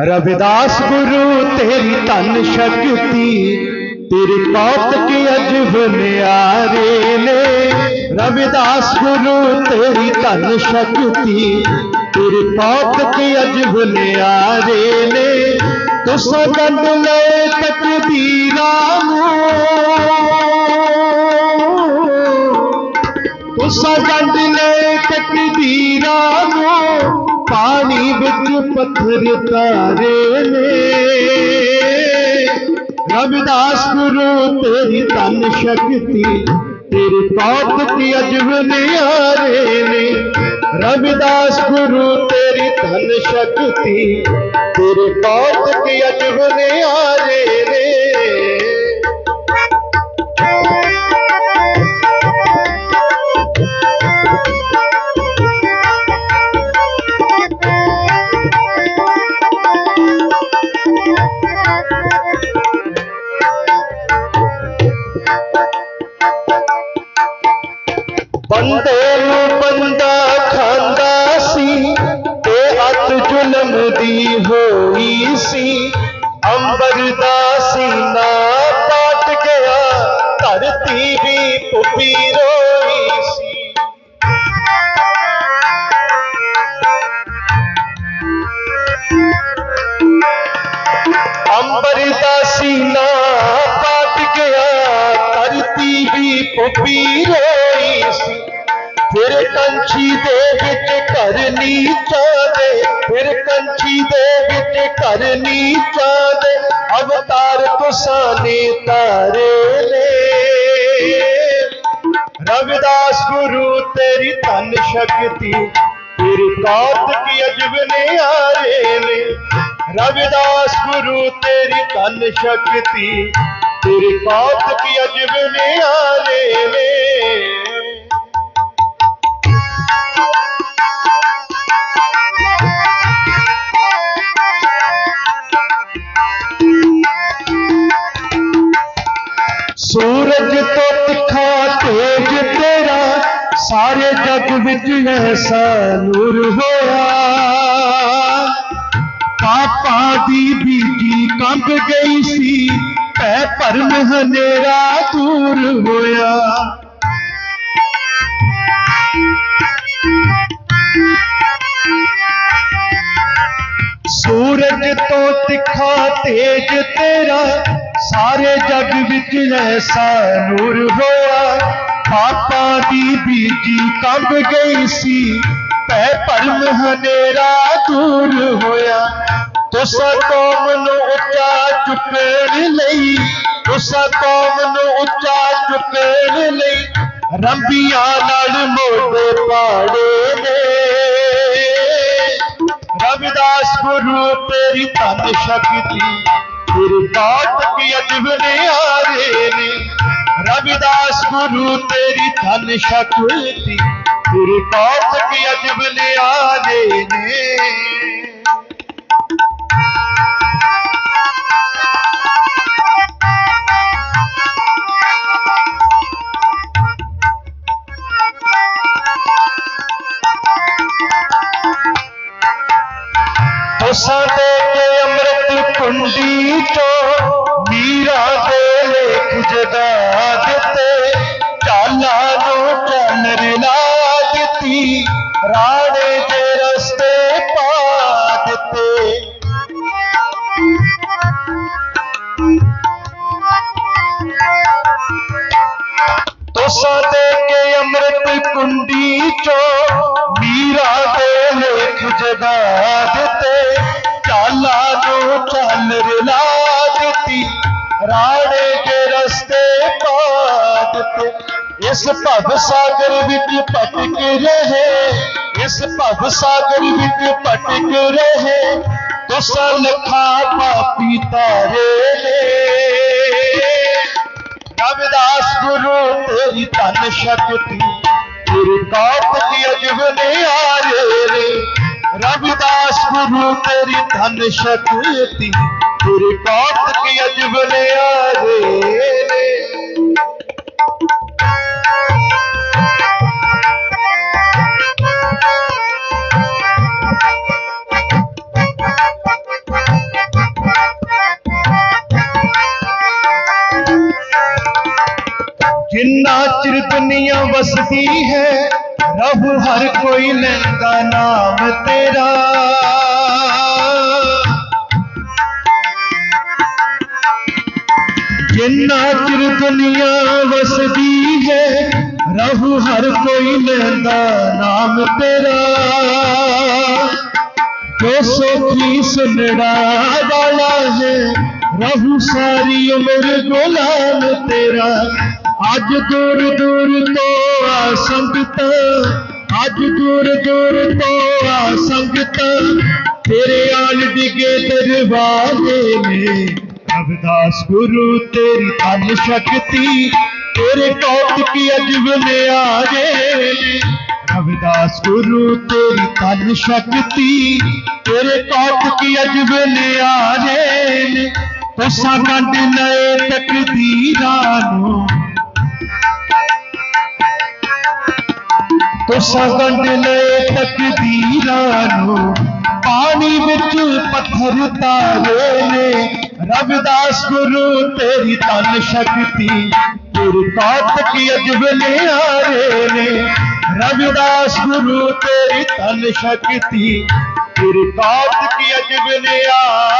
रविदास गुरु, तेरी तन शक्ति, तेरे कौतक अजब न्यारे ने। रविदास गुरु, तेरी तन शक्ति, तेरे कौतक अजब न्यारे ने। तुस गंड ले तकदीरा तुस गंड ले तकदीरा पानी बिच पत्थर तारे ने। रविदास गुरु, तेरी तन शक्ति, तेरे पाप की अजब नियारे ने। रविदास गुरु, तेरी तन शक्ति, तेरे कौतक अजब नियारे ने। ਜ਼ੁਲਮ ਹੋਈ ਸੀ ਅੰਬਰ ਦਾ ਸੀਨਾ ਪਾਟ ਗਿਆ ਧਰਤੀ ਵੀ ਪੁੱਪੀ ਫਿਰ ਕੰਛੀ ਦੇ ਵਿੱਚ ਘਰ ਨੀਚਾਂ ਦੇ ਫਿਰ ਕੰਛੀ ਦੇ ਵਿੱਚ ਘਰ ਨੀਚਾਂ ਦੇ ਅਵਤਾਰ ਤੁਸਾਂ ਨੇ ਤਾਰੇ ਨੇ ਰਵਿਦਾਸ ਗੁਰੂ ਤੇਰੀ ਤਨ ਸ਼ਕਤੀ ਤੇਰੀ ਕੌਤਕ ਅਜਬ ਨਿਆਰੇ ਨੇ ਰਵਿਦਾਸ ਗੁਰੂ ਤੇਰੀ ਤਨ ਸ਼ਕਤੀ ਤੇਰੀ ਕੌਤਕ ਅਜਬ ਨਿਆਰੇ ਨੇ सूरज तो तिखा तेज तेरा सारे जग विच ऐसा नूर होया पापा दी बीजी कंब गई सी पै परम हनेरा दूर होया सूरज तो तिखा तेज तेरा ਸਾਰੇ ਜਗ ਵਿੱਚ ਐਸਾ ਨੂਰ ਹੋਇਆ ਪਾਪਾਂ ਦੀ ਬੀਜੀ ਕੰਬ ਗਈ ਸੀ ਭੈ ਭਰਮ ਹਨੇਰਾ ਦੂਰ ਹੋਇਆ ਤੁਸ ਕੌਮ ਨੂੰ ਉੱਚਾ ਚੁੱਕਣ ਲਈ ਤੁਸ ਕੌਮ ਨੂੰ ਉੱਚਾ ਚੁੱਕਣ ਲਈ ਰੰਬੀਆਂ ਨਾਲ ਮੋਢੇ ਪਾੜੇ ਨੇ ਰਵਿਦਾਸ ਗੁਰੂ ਤੇਰੀ ਤਨ ਸ਼ਕਤੀ गुरु पाठ किया रविदास गुरु तेरी धन शक्ति। फिर पाठ किया जिबने आरे चंडी तो मीरा बोले लेख जगा चाला तो लूटन रिला दिती, राड़े के रस्ते पा तो सदे के अमृत कुंडी चो रुलावती राणे के रस्ते पादते इस भव सागर विच पटक रहे, इस भव सागर विच पटक रहे तुसा लखा पापी तारे रविदास गुरु, तेरी तन शक्ति गुरु कौत की अजबने आ रे। रविदास गुरु, तेरी धन शक्ति गुरु बात की अजब ने। रे चिर दुनिया बसती है, रब हर कोई लेता नाम तेरा। जिन्ना चिर दुनिया वसदी है। रहू हर कोई लेंदा नाम तेरा। जो सोखी सुनड़ा वाला है। रहू सारी उम्र गुलाम तेरा। आज दूर दूर तो आ संगत आज दूर दूर तो आ संगत तेरे आल डिगे दरवाजे में रविदास गुरु तेरी धन शक्ति, तेरे कौत की अजब में आ गए रविदास गुरु तेरी तन शक्ति, तेरे कौत की अजब ने आने तुसा कंड नए तकदीरा तुसा कंड नए तकदीरा पानी बिच पत्थर तारे ने रविदास गुरु, तेरी तन शक्ति। तेरी कौत की अजबले आरे ने। रविदास गुरु, तेरी तन शक्ति। तेरी कौत की अजबले ने।